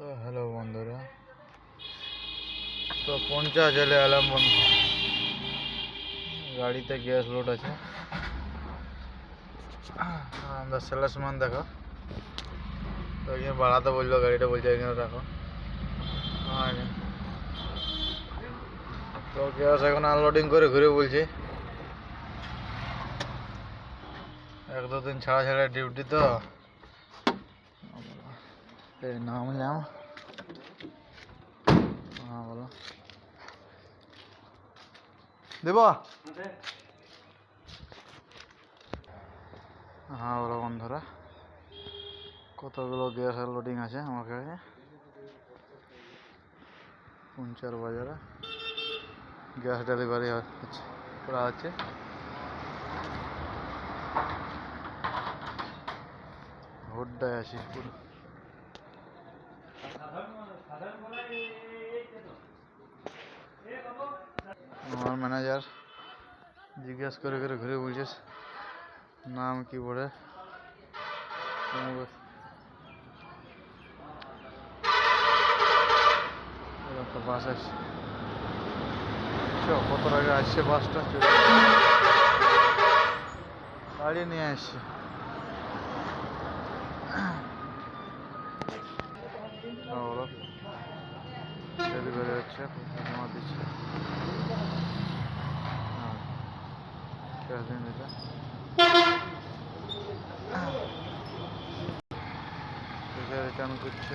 তো হ্যালো বন্ধুরা। তো পঞ্চাশ চলে এলাম বন্ধু। গাড়িতে গ্যাস লোড আছে। আমরা সেলসম্যান দেখো। তো এখানে বাড়াতে বলল, গাড়িটা বলছে এখানে রাখো। তো গ্যাস এখন আনলোডিং করে ঘুরে বলছে। এক দু দিন ছাড়া ছাড়া ডিউটি তো। এই নাম নাম হ্যাঁ বলো দেব হ্যাঁ বলো বন্ধুরা। কতগুলো গ্যাস লোডিং আছে আমার কাছে। পঞ্চার বাজারে। গ্যাস ডেলিভারি হচ্ছে, করা হচ্ছে। হুড্ডায় আছি পুরো। আমার ম্যানেজার জিজ্ঞেস করে করে ঘুরে বলছিস, নাম কি একটা বাস আসছে। কত আগে আসছে বাসটা গাড়ি নিয়ে আসছে। হচ্ছে জমা দিচ্ছে? রিটার্ন করছে।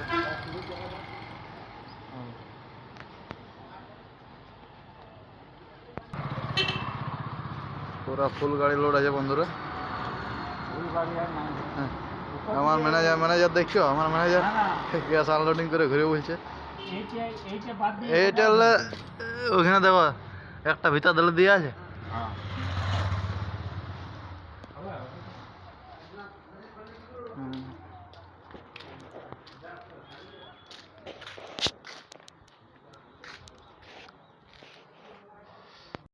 পুরা ফুল গাড়ি লোড আছে বন্ধুরা। হ্যাঁ। আমার ম্যানেজার ম্যানেজার দেখছ? আমার ম্যানেজার গ্যাস আনলোডিং করে ঘুরে বলছে এইটা হলে ওখানে দেখো একটা ভিতর দলে দিয়ে আছে।